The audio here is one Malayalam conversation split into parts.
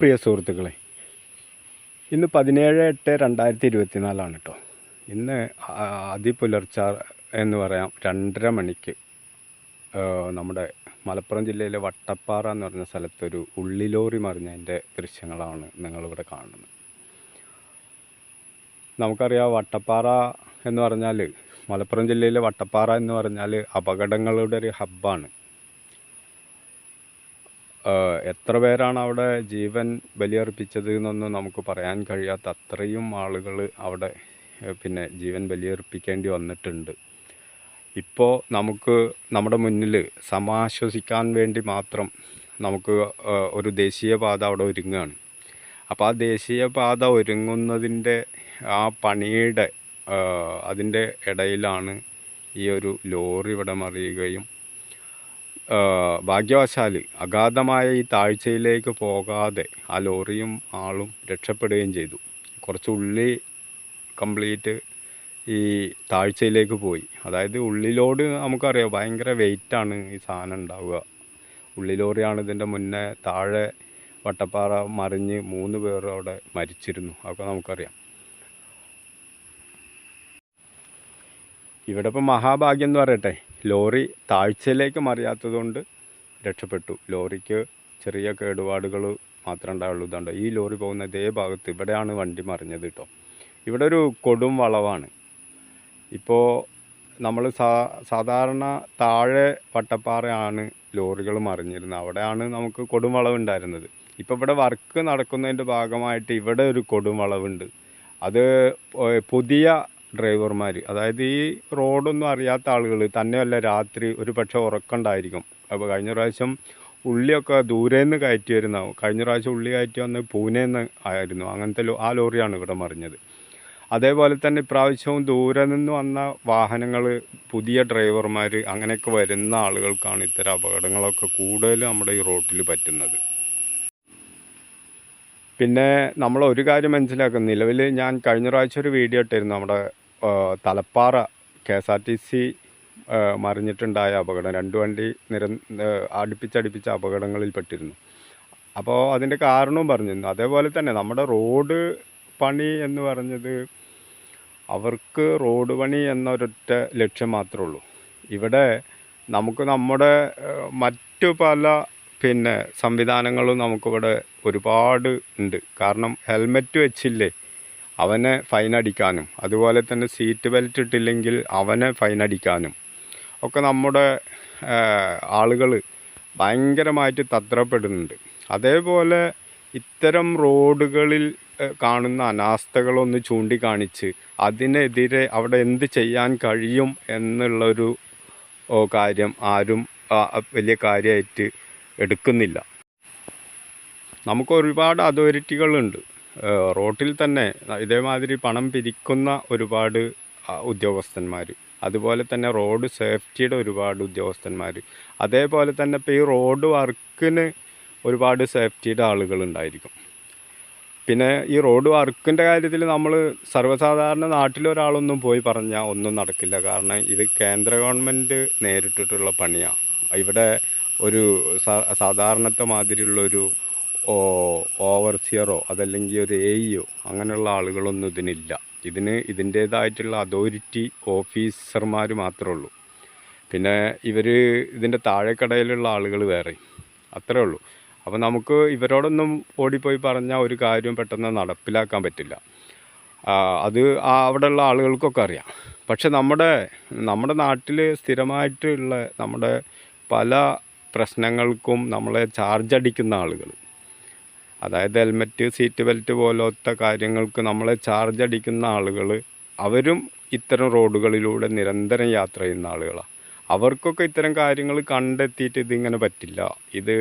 പ്രിയ സുഹൃത്തുക്കളെ ഇന്ന് പതിനേഴ് എട്ട് രണ്ടായിരത്തി ഇരുപത്തിനാലാണ് കേട്ടോ ഇന്ന് അതിപുലർച്ച എന്ന് പറയാം രണ്ടര മണിക്ക് നമ്മുടെ മലപ്പുറം ജില്ലയിലെ വട്ടപ്പാറ എന്ന് പറഞ്ഞ സ്ഥലത്തൊരു ഉള്ളിലോറി മറിഞ്ഞതിന്റെ ദൃശ്യങ്ങളാണ് നിങ്ങളിവിടെ കാണുന്നത്. നമുക്കറിയാം വട്ടപ്പാറ എന്ന് പറഞ്ഞാൽ മലപ്പുറം ജില്ലയിലെ വട്ടപ്പാറ എന്ന് പറഞ്ഞാൽ അപകടങ്ങളുടെ ഒരു ഹബ്ബാണ്. എത്ര പേരാണ് അവിടെ ജീവൻ ബലിയർപ്പിച്ചത് എന്നൊന്നും നമുക്ക് പറയാൻ കഴിയാത്ത അത്രയും ആളുകൾ അവിടെ പിന്നെ ജീവൻ ബലിയർപ്പിക്കേണ്ടി വന്നിട്ടുണ്ട്. ഇപ്പോൾ നമുക്ക് നമ്മുടെ മുന്നിൽ സമാശ്വസിക്കാൻ വേണ്ടി മാത്രം നമുക്ക് ഒരു ദേശീയപാത അവിടെ ഒരുങ്ങുകയാണ്. അപ്പോൾ ആ ദേശീയപാത ഒരുങ്ങുന്നതിന്റെ ആ പണിയുടെ അതിന്റെ ഇടയിലാണ് ഈ ഒരു ലോറി ഇവിടെ മറിയുകയും ഭാഗ്യവശാൽ അഗാധമായ ഈ താഴ്ചയിലേക്ക് പോകാതെ ആ ലോറിയും ആളും രക്ഷപ്പെടുകയും ചെയ്തു. കുറച്ച് ഉള്ളി കംപ്ലീറ്റ് ഈ താഴ്ചയിലേക്ക് പോയി. അതായത് ഉള്ളിലോട് നമുക്കറിയാം ഭയങ്കര വെയിറ്റാണ് ഈ സാധനം ഉണ്ടാവുക. ഉള്ളിലോറിയാണ് ഇതിന്റെ മുന്നേ താഴെ വട്ടപ്പാറ മറിഞ്ഞ് മൂന്ന് പേർ അവിടെ മരിച്ചിരുന്നു. അതൊക്കെ നമുക്കറിയാം. ഇവിടെ ഇപ്പം മഹാഭാഗ്യം എന്ന് പറയട്ടെ. ലോറി താഴ്ചയിലേക്ക് മറിയാത്തതുകൊണ്ട് രക്ഷപ്പെട്ടു. ലോറിക്ക് ചെറിയ കേടുപാടുകൾ മാത്രമേ ഉണ്ടാവുള്ളൂ ഇതുണ്ട് ഈ ലോറി പോകുന്ന ഇതേ ഭാഗത്ത് ഇവിടെയാണ് വണ്ടി മറിഞ്ഞത് കേട്ടോ. ഇവിടെ ഒരു കൊടും വളവാണ്. ഇപ്പോൾ നമ്മൾ സാ സാധാരണ താഴെ വട്ടപ്പാറയാണ് ലോറികൾ മറിഞ്ഞിരുന്നത്. അവിടെയാണ് നമുക്ക് കൊടും വളവുണ്ടായിരുന്നത് ഇപ്പോൾ ഇവിടെ വർക്ക് നടക്കുന്നതിന്റെ ഭാഗമായിട്ട് ഇവിടെ ഒരു കൊടും വളവുണ്ട്. അത് പുതിയ ഡ്രൈവർമാർ അതായത് ഈ റോഡൊന്നും അറിയാത്ത ആളുകൾ തന്നെയല്ല രാത്രി ഒരു പക്ഷേ ഉറക്കമുണ്ടായിരിക്കും അപ്പോൾ കഴിഞ്ഞ പ്രാവശ്യം ഉള്ളിയൊക്കെ ദൂരെ നിന്ന് കയറ്റി വരുന്ന കഴിഞ്ഞ പ്രാവശ്യം ഉള്ളി കയറ്റി വന്ന് പൂനെ നിന്ന് ആയിരുന്നു. അങ്ങനത്തെ ആ ലോറിയാണ് ഇവിടെ മറിഞ്ഞത്. അതേപോലെ തന്നെ ഇപ്രാവശ്യവും ദൂരെ നിന്ന് വന്ന വാഹനങ്ങൾ പുതിയ ഡ്രൈവർമാർ അങ്ങനെയൊക്കെ വരുന്ന ആളുകൾക്കാണ് ഇത്തരം അപകടങ്ങളൊക്കെ കൂടുതൽ നമ്മുടെ ഈ റോട്ടിൽ പറ്റുന്നത്. പിന്നെ നമ്മൾ ഒരു കാര്യം മനസ്സിലാക്കും നിലവിൽ ഞാൻ കഴിഞ്ഞ പ്രാവശ്യം ഒരു വീഡിയോ ഇട്ടിരുന്നു. നമ്മുടെ Thalappara K S R T C മറിഞ്ഞിട്ടുണ്ടായ അപകടം. രണ്ട് വണ്ടി നിര അടുപ്പിച്ചടുപ്പിച്ച അപകടങ്ങളിൽപ്പെട്ടിരുന്നു അപ്പോൾ അതിന്റെ കാരണവും പറഞ്ഞിരുന്നു അതേപോലെ തന്നെ നമ്മുടെ റോഡ് പണി എന്ന് പറഞ്ഞത് അവർക്ക് റോഡ് പണി എന്നൊരൊറ്റ ലക്ഷ്യം മാത്രമേ ഉള്ളൂ. ഇവിടെ നമുക്ക് നമ്മുടെ മറ്റു പല പിന്നെ സംവിധാനങ്ങളും നമുക്കിവിടെ ഒരുപാട് ഉണ്ട്. കാരണം ഹെൽമെറ്റ് വെച്ചില്ലേ അവനെ ഫൈൻ അടിക്കാനും. അതുപോലെ തന്നെ സീറ്റ് ബെൽറ്റ് ഇട്ടില്ലെങ്കിൽ അവനെ ഫൈൻ അടിക്കാനും. ഒക്കെ നമ്മുടെ ആളുകൾ ഭയങ്കരമായിട്ട് തത്രപ്പെടുന്നുണ്ട്. അതേപോലെ ഇത്തരം റോഡുകളിൽ കാണുന്ന അനാസ്ഥകളൊന്ന് ചൂണ്ടിക്കാണിച്ച് അതിനെതിരെ അവിടെ എന്ത് ചെയ്യാൻ കഴിയും എന്നുള്ളൊരു കാര്യം ആരും വലിയ കാര്യമായിട്ട് എടുക്കുന്നില്ല. നമുക്ക് ഒരുപാട് അതോറിറ്റികളുണ്ട്. റോട്ടിൽ തന്നെ ഇതേമാതിരി പണം പിരിക്കുന്ന ഒരുപാട് ഉദ്യോഗസ്ഥന്മാർ അതുപോലെ തന്നെ റോഡ് സേഫ്റ്റിയുടെ ഒരുപാട് ഉദ്യോഗസ്ഥന്മാർ അതേപോലെ തന്നെ ഇപ്പോൾ ഈ റോഡ് വർക്കിന് ഒരുപാട് സേഫ്റ്റിയുടെ ആളുകളുണ്ടായിരിക്കും. പിന്നെ ഈ റോഡ് വർക്കിന്റെ കാര്യത്തിൽ നമ്മൾ സർവസാധാരണ നാട്ടിലൊരാളൊന്നും പോയി പറഞ്ഞാൽ ഒന്നും നടക്കില്ല. കാരണം ഇത് കേന്ദ്ര ഗവൺമെന്റ് നേരിട്ടിട്ടുള്ള പണിയാണ് ഇവിടെ ഒരു സാധാരണത്തെ മാതിരിയുള്ളൊരു ഓവർസിയറോ അതല്ലെങ്കിൽ ഒരു എയോ അങ്ങനെയുള്ള ആളുകളൊന്നും ഇതിനില്ല. ഇതിന് ഇതിന്റേതായിട്ടുള്ള അതോറിറ്റി ഓഫീസർമാർ മാത്രമേ ഉള്ളൂ. പിന്നെ ഇവർ ഇതിന്റെ താഴെക്കടയിലുള്ള ആളുകൾ വേറെ അത്രേ ഉള്ളൂ. അപ്പോൾ നമുക്ക് ഇവരോടൊന്നും ഓടിപ്പോയി പറഞ്ഞാൽ ഒരു കാര്യവും പെട്ടെന്ന് നടപ്പിലാക്കാൻ പറ്റില്ല. അത് അവിടെയുള്ള ആളുകൾക്കൊക്കെ അറിയാം. പക്ഷെ നമ്മുടെ നമ്മുടെ നാട്ടിൽ സ്ഥിരമായിട്ടുള്ള നമ്മുടെ പല പ്രശ്നങ്ങൾക്കും നമ്മളെ ചാർജ് അടിക്കുന്ന ആളുകൾ അതായത് ഹെൽമെറ്റ് സീറ്റ് ബെൽറ്റ് പോലത്തെ കാര്യങ്ങൾക്ക് നമ്മളെ ചാർജ് അടിക്കുന്ന ആളുകൾ അവരും ഇത്തരം റോഡുകളിലൂടെ നിരന്തരം യാത്ര ചെയ്യുന്ന ആളുകളാണ് അവർക്കൊക്കെ ഇത്തരം കാര്യങ്ങൾ കണ്ടെത്തിയിട്ട് ഇതിങ്ങനെ പറ്റില്ല. ഇത്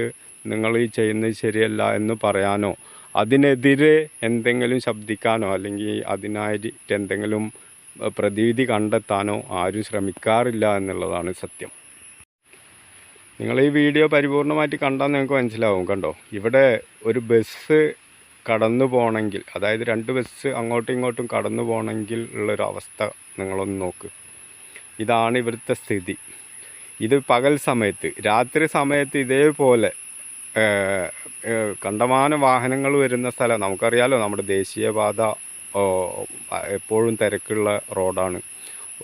നിങ്ങൾ ഈ ചെയ്യുന്നത് ശരിയല്ല എന്ന് പറയാനോ അതിനെതിരെ എന്തെങ്കിലും ശബ്ദിക്കാനോ അല്ലെങ്കിൽ അതിനായിട്ട് എന്തെങ്കിലും പ്രതിവിധി കണ്ടെത്താനോ ആരും ശ്രമിക്കാറില്ല എന്നുള്ളതാണ് സത്യം. നിങ്ങൾ ഈ വീഡിയോ പരിപൂർണമായിട്ട് കണ്ടാൽ നിങ്ങൾക്ക് മനസ്സിലാവും കണ്ടോ? ഇവിടെ ഒരു ബസ് കടന്നു പോകണമെങ്കിൽ അതായത് രണ്ട് ബസ് അങ്ങോട്ടും ഇങ്ങോട്ടും കടന്നു പോകണമെങ്കിൽ ഉള്ളൊരു അവസ്ഥ നിങ്ങളൊന്ന് നോക്ക്. ഇതാണ് ഇവിടുത്തെ സ്ഥിതി. ഇത് പകൽ സമയത്ത് രാത്രി സമയത്ത് ഇതേപോലെ കണ്ടമാനം വാഹനങ്ങൾ വരുന്ന സ്ഥലം നമുക്കറിയാലോ നമ്മുടെ ദേശീയപാത എപ്പോഴും തിരക്കുള്ള റോഡാണ്.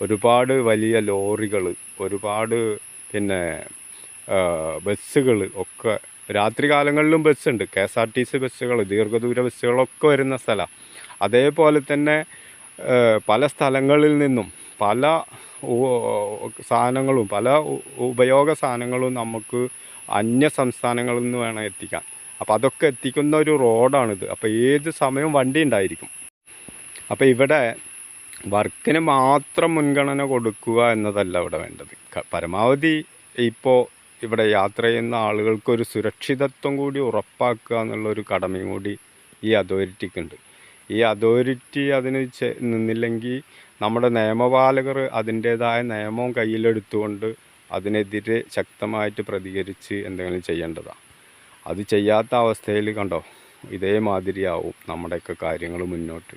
ഒരുപാട് വലിയ ലോറികൾ ഒരുപാട് പിന്നെ ബസ്സുകൾ ഒക്കെ. രാത്രി കാലങ്ങളിലും ബസ്സുണ്ട്. K S R T C ബസ്സുകൾ ദീർഘദൂര ബസ്സുകളൊക്കെ വരുന്ന സ്ഥലമാണ് അതേപോലെ തന്നെ പല സ്ഥലങ്ങളിൽ നിന്നും പല സാധനങ്ങളും പല ഉപയോഗ സാധനങ്ങളും നമുക്ക് അന്യ സംസ്ഥാനങ്ങളിൽ നിന്ന് വേണം എത്തിക്കാൻ. അപ്പോൾ അതൊക്കെ എത്തിക്കുന്ന ഒരു റോഡാണിത്. അപ്പോൾ ഏത് സമയവും വണ്ടി ഉണ്ടായിരിക്കും. അപ്പോൾ ഇവിടെ വർക്കിന് മാത്രം മുൻഗണന കൊടുക്കുക എന്നതല്ല ഇവിടെ വേണ്ടത്. പരമാവധി ഇപ്പോൾ ഇവിടെ യാത്ര ചെയ്യുന്ന ആളുകൾക്കൊരു സുരക്ഷിതത്വം കൂടി ഉറപ്പാക്കുക എന്നുള്ളൊരു കടമയും കൂടി ഈ അതോറിറ്റിക്കുണ്ട്. ഈ അതോറിറ്റി അതിന് നിന്നില്ലെങ്കിൽ നമ്മുടെ നിയമപാലകർ അതിന്റേതായ നിയമവും കയ്യിലെടുത്തുകൊണ്ട് അതിനെതിരെ ശക്തമായിട്ട് പ്രതികരിച്ച് എന്തെങ്കിലും ചെയ്യേണ്ടതാണ് അത് ചെയ്യാത്ത അവസ്ഥയിൽ കണ്ടോ ഇതേമാതിരിയാവും നമ്മുടെയൊക്കെ കാര്യങ്ങൾ മുന്നോട്ട്.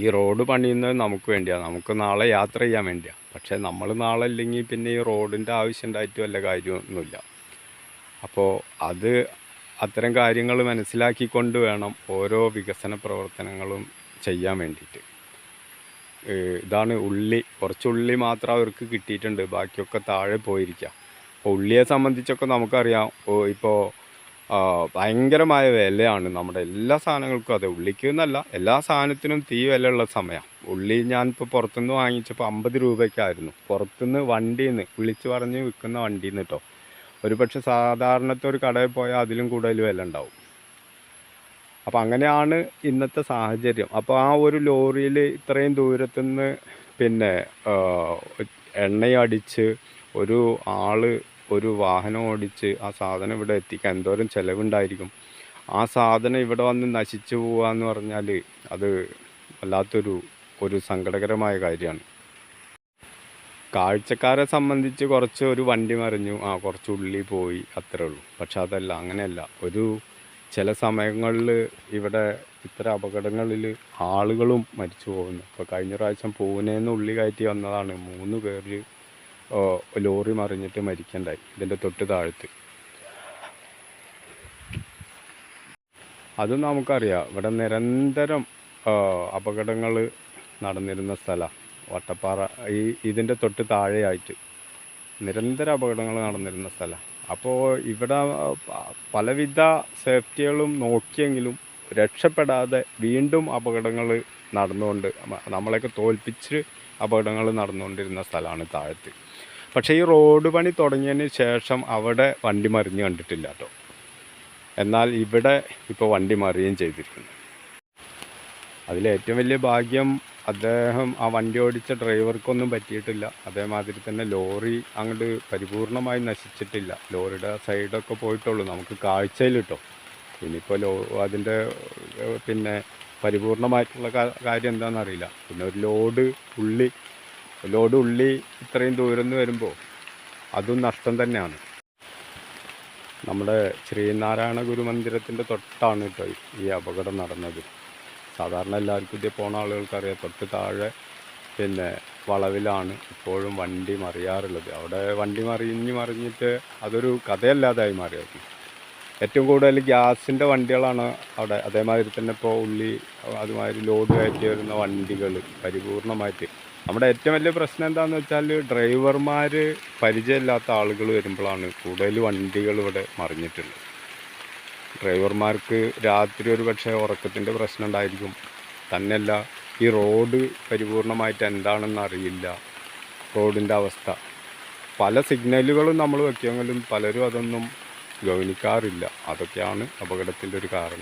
ഈ റോഡ് പണിയുന്നത് നമുക്ക് വേണ്ടിയാണ് നമുക്ക് നാളെ യാത്ര ചെയ്യാൻ വേണ്ടിയാണ് പക്ഷേ നമ്മൾ നാളെ ഇല്ലെങ്കിൽ പിന്നെ ഈ റോഡിന്റെ ആവശ്യം ഉണ്ടായിട്ട് വല്ല കാര്യമൊന്നുമില്ല അപ്പോൾ അത് അത്തരം കാര്യങ്ങൾ മനസ്സിലാക്കിക്കൊണ്ട് വേണം ഓരോ വികസന പ്രവർത്തനങ്ങളും ചെയ്യാൻ വേണ്ടിയിട്ട്. ഇതാണ് ഉള്ളി. കുറച്ച് ഉള്ളി മാത്രം അവർക്ക് കിട്ടിയിട്ടുണ്ട്. ബാക്കിയൊക്കെ താഴെ പോയിരിക്കുക അപ്പോൾ ഉള്ളിയെ സംബന്ധിച്ചൊക്കെ നമുക്കറിയാം. ഇപ്പോൾ ഭയങ്കരമായ വിലയാണ്. നമ്മുടെ എല്ലാ സാധനങ്ങൾക്കും അതെ ഉള്ളിക്ക് എന്നല്ല എല്ലാ സാധനത്തിനും തീ വിലയുള്ള സമയം ഉള്ളി ഞാനിപ്പോൾ പുറത്തുനിന്ന് വാങ്ങിച്ചപ്പോൾ അമ്പത് രൂപയ്ക്കായിരുന്നു. പുറത്തുനിന്ന് വണ്ടിയിൽ നിന്ന് വിളിച്ച് പറഞ്ഞ് വിൽക്കുന്ന വണ്ടിയിൽ നിന്ന് കേട്ടോ ഒരു പക്ഷെ സാധാരണത്തെ ഒരു കടയിൽ പോയാൽ അതിലും കൂടുതൽ വില ഉണ്ടാവും. അപ്പോൾ അങ്ങനെയാണ് ഇന്നത്തെ സാഹചര്യം. അപ്പോൾ ആ ഒരു ലോറിയിൽ ഇത്രയും ദൂരത്തുനിന്ന് പിന്നെ എണ്ണയടിച്ച് ഒരു ആൾ ഒരു വാഹനം ഓടിച്ച് ആ സാധനം ഇവിടെ എത്തിക്കാൻ എന്തോരം ചിലവുണ്ടായിരിക്കും. ആ സാധനം ഇവിടെ വന്ന് നശിച്ചു പോവുക എന്ന് പറഞ്ഞാൽ അത് വല്ലാത്തൊരു ഒരു സങ്കടകരമായ കാര്യമാണ്. കാഴ്ചക്കാരെ സംബന്ധിച്ച് കുറച്ച് ഒരു വണ്ടി മറിഞ്ഞു. ആ കുറച്ച് ഉള്ളി പോയി അത്രേ ഉള്ളൂ. പക്ഷെ അതല്ല അങ്ങനെയല്ല. ഒരു ചില സമയങ്ങളിൽ ഇവിടെ ഇത്തരം അപകടങ്ങളിൽ ആളുകളും മരിച്ചു പോകുന്നു. ഇപ്പോൾ കഴിഞ്ഞ പ്രാവശ്യം പൂനെന്ന് ഉള്ളി കയറ്റി വന്നതാണ്. മൂന്ന് പേര് ലോറി മറിഞ്ഞിട്ട് മരിക്കണ്ടായി. ഇതിന്റെ തൊട്ട് താഴത്ത്. അതും നമുക്കറിയാം. ഇവിടെ നിരന്തരം അപകടങ്ങൾ നടന്നിരുന്ന സ്ഥലമാണ് വട്ടപ്പാറ ഈ ഇതിന്റെ തൊട്ട് താഴെയായിട്ട് നിരന്തര അപകടങ്ങൾ നടന്നിരുന്ന സ്ഥലമാണ് അപ്പോൾ ഇവിടെ പലവിധ സേഫ്റ്റികളും നോക്കിയെങ്കിലും രക്ഷപ്പെടാതെ വീണ്ടും അപകടങ്ങൾ നടന്നുകൊണ്ട് നമ്മളെയൊക്കെ തോൽപ്പിച്ച് അപകടങ്ങൾ നടന്നുകൊണ്ടിരുന്ന സ്ഥലമാണ് താഴത്ത്. പക്ഷേ ഈ റോഡ് പണി തുടങ്ങിയതിന് ശേഷം അവിടെ വണ്ടി മറിഞ്ഞ് കണ്ടിട്ടില്ല കേട്ടോ. എന്നാൽ ഇവിടെ ഇപ്പോൾ വണ്ടി മറിയുകയും ചെയ്തിരിക്കുന്നു. അതിലേറ്റവും വലിയ ഭാഗ്യം അദ്ദേഹം ആ വണ്ടി ഓടിച്ച ഡ്രൈവർക്കൊന്നും പറ്റിയിട്ടില്ല. അതേമാതിരി തന്നെ ലോറി അങ്ങോട്ട് പരിപൂർണമായി നശിച്ചിട്ടില്ല. ലോറിയുടെ സൈഡൊക്കെ പോയിട്ടുള്ളൂ. നമുക്ക് കാഴ്ചയിൽ കിട്ടും. ഇനിയിപ്പോൾ ലോ അതിന്റെ പിന്നെ പരിപൂർണമായിട്ടുള്ള കാര്യം എന്താണെന്നറിയില്ല പിന്നെ ഒരു ലോഡ് ഉള്ളി ലോഡ് ഉള്ളി ഇത്രയും ദൂരം നിന്ന് വരുമ്പോൾ അതും നഷ്ടം തന്നെയാണ്. നമ്മുടെ ശ്രീനാരായണ ഗുരുമന്ദിരത്തിന്റെ തൊട്ടാണ് കേട്ടോ ഈ അപകടം നടന്നത്. സാധാരണ എല്ലാവർക്കും ഇതേ പോണ ആളുകൾക്കറിയാം തൊട്ട് താഴെ പിന്നെ വളവിലാണ് ഇപ്പോഴും വണ്ടി മറിയാറുള്ളത്. അവിടെ വണ്ടി മറിഞ്ഞ് മറിഞ്ഞിട്ട് അതൊരു കഥയല്ലാതായി മാറിയത് ഏറ്റവും കൂടുതൽ ഗ്യാസിന്റെ വണ്ടികളാണ് അവിടെ. അതേമാതിരി തന്നെ ഇപ്പോൾ ഉള്ളി അതുമാതിരി ലോഡ് കയറ്റി വരുന്ന വണ്ടികൾ പരിപൂർണമായിട്ട്. നമ്മുടെ ഏറ്റവും വലിയ പ്രശ്നം എന്താണെന്ന് വെച്ചാൽ ഡ്രൈവർമാർ പരിചയമില്ലാത്ത ആളുകൾ വരുമ്പോഴാണ് കൂടുതൽ വണ്ടികൾ ഇവിടെ മറിഞ്ഞിട്ടുള്ളത്. ഡ്രൈവർമാർക്ക് രാത്രി ഒരു പക്ഷേ ഉറക്കത്തിന്റെ പ്രശ്നം ഉണ്ടായിരിക്കും. തന്നെയല്ല ഈ റോഡ് പരിപൂർണമായിട്ട് എന്താണെന്ന് അറിയില്ല. റോഡിന്റെ അവസ്ഥ. പല സിഗ്നലുകളും നമ്മൾ വെക്കുമെങ്കിലും പലരും അതൊന്നും ഗവനിക്കാറില്ല അതൊക്കെയാണ് അപകടത്തിന്റെ ഒരു കാരണം.